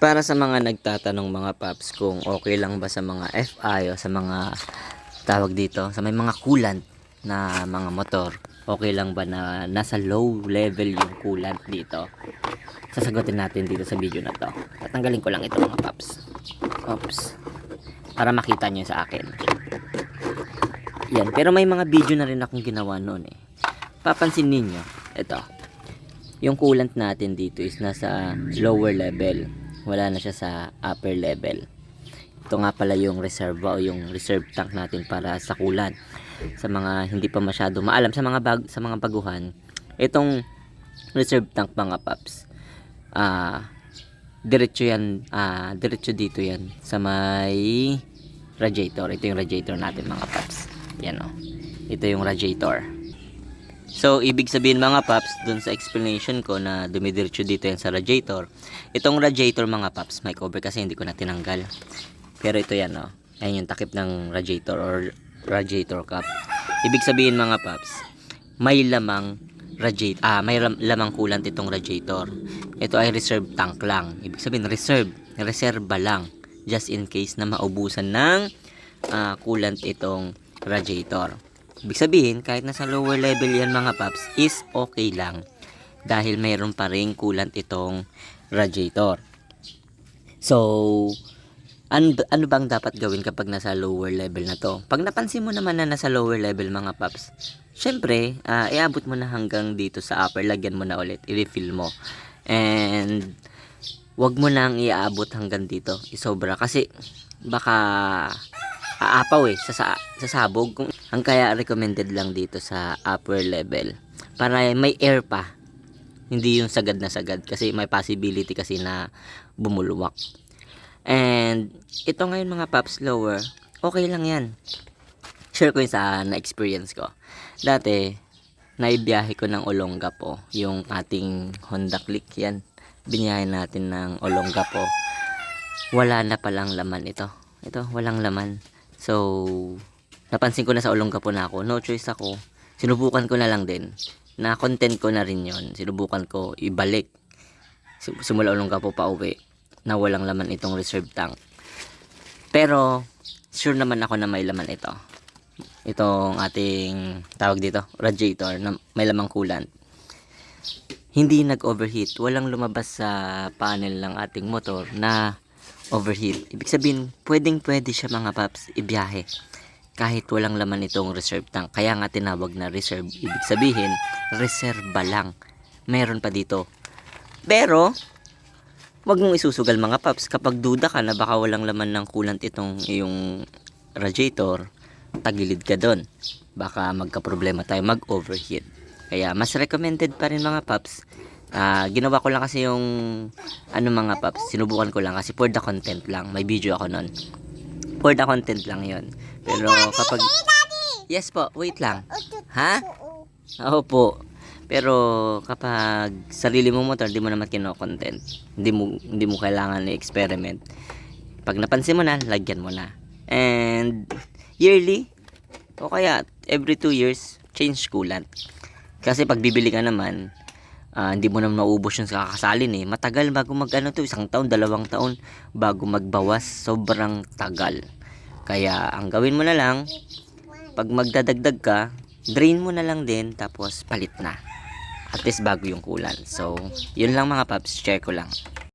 Para sa mga nagtatanong mga paps kung okay lang ba sa mga FI o sa mga tawag dito, sa may mga coolant na mga motor, okay lang ba na nasa low level yung coolant dito? Sasagutin natin dito sa video na to. Tatanggalin ko lang ito mga paps. Oops. Para makita nyo sa akin. Yan. Pero may mga video na rin akong ginawa noon eh. Papansin ninyo, ito. Yung coolant natin dito is nasa lower level. Wala na siya sa upper level. Ito nga pala yung reserva o yung reserve tank natin para sa coolant. Sa mga hindi pa masyado maalam sa mga bag sa mga baguhan, itong reserve tank mga paps. Ah, diretso yan, ah, diretso dito yan sa may radiator. Ito yung radiator natin mga paps. Yan o. Ito yung radiator. So, ibig sabihin mga paps, dun sa explanation ko na dumidiretso dito yan sa radiator. Itong radiator mga paps, may cover kasi hindi ko na tinanggal. Pero ito yan o. Ayan yung takip ng radiator or radiator cap. Ibig sabihin mga paps, may lamang radiator, ah, may lam- lamang coolant itong radiator. Ito ay reserve tank lang. Ibig sabihin reserve, reserba lang. Just in case na maubusan ng ah, coolant itong radiator. Ibig sabihin, kahit nasa lower level yan mga paps, is okay lang. Dahil mayroon pa rin coolant itong radiator. So, ano, ano bang dapat gawin kapag nasa lower level na to? Pag napansin mo naman na nasa lower level mga paps, syempre, ah, iabot mo na hanggang dito sa upper, lagyan mo na ulit, i-refill mo. And, wag mo nang iaabot hanggang dito, isobra. Kasi, baka aapaw eh, sa, sa, sa sabog. Kung, ang kaya recommended lang dito sa upper level, para may air pa. Hindi yung sagad na sagad kasi may possibility kasi na bumulwak. And ito ngayon mga paps lower, okay lang yan. Share ko yun sa na-experience ko. Dati, naibiyahe ko ng Olongapo, yung ating Honda Click yan. Biniyahe natin ng Olongapo. Wala na palang laman ito. Ito, walang laman. So, napansin ko na sa Olongapo na ako. No choice ako. Sinubukan ko na lang din. Na content ko na rin yon Sinubukan ko ibalik. Sim- Simula Olongapo pa uwi na walang laman itong reserve tank. Pero, sure naman ako na may laman ito. Itong ating, tawag dito, radiator na may lamang coolant. Hindi nag-overheat. Walang lumabas sa panel ng ating motor na overheat. Ibig sabihin, pwedeng pwede siya mga paps ibiyahe. Kahit walang laman itong reserve tank. Kaya nga tinawag na reserve. Ibig sabihin, reserba lang. Meron pa dito. Pero, Huwag mong isusugal mga paps kapag duda ka na baka walang laman ng coolant itong iyong radiator, tagilid ka doon. Baka magka-problema tayo mag-overheat. Kaya mas recommended pa rin mga paps. Ah, ginawa ko lang kasi yung ano mga paps, sinubukan ko lang kasi for the content lang. May video ako noon. For the content lang 'yon. Pero kapag Yes po, wait lang. Ha? Oo po. Pero kapag sarili mong motor, di mo naman kino-content. Hindi mo hindi mo kailangan i-experiment. Pag napansin mo na, lagyan mo na. And yearly o kaya every two years, change coolant. Kasi pag bibili ka naman, ah, hindi mo naman maubos yung sa kakasalin eh. Matagal bago mag ano to, isang taon, dalawang taon bago magbawas. Sobrang tagal. Kaya ang gawin mo na lang, pag magdadagdag ka, drain mo na lang din tapos palit na. At least bago yung kulan. So, yun lang mga paps, share ko lang.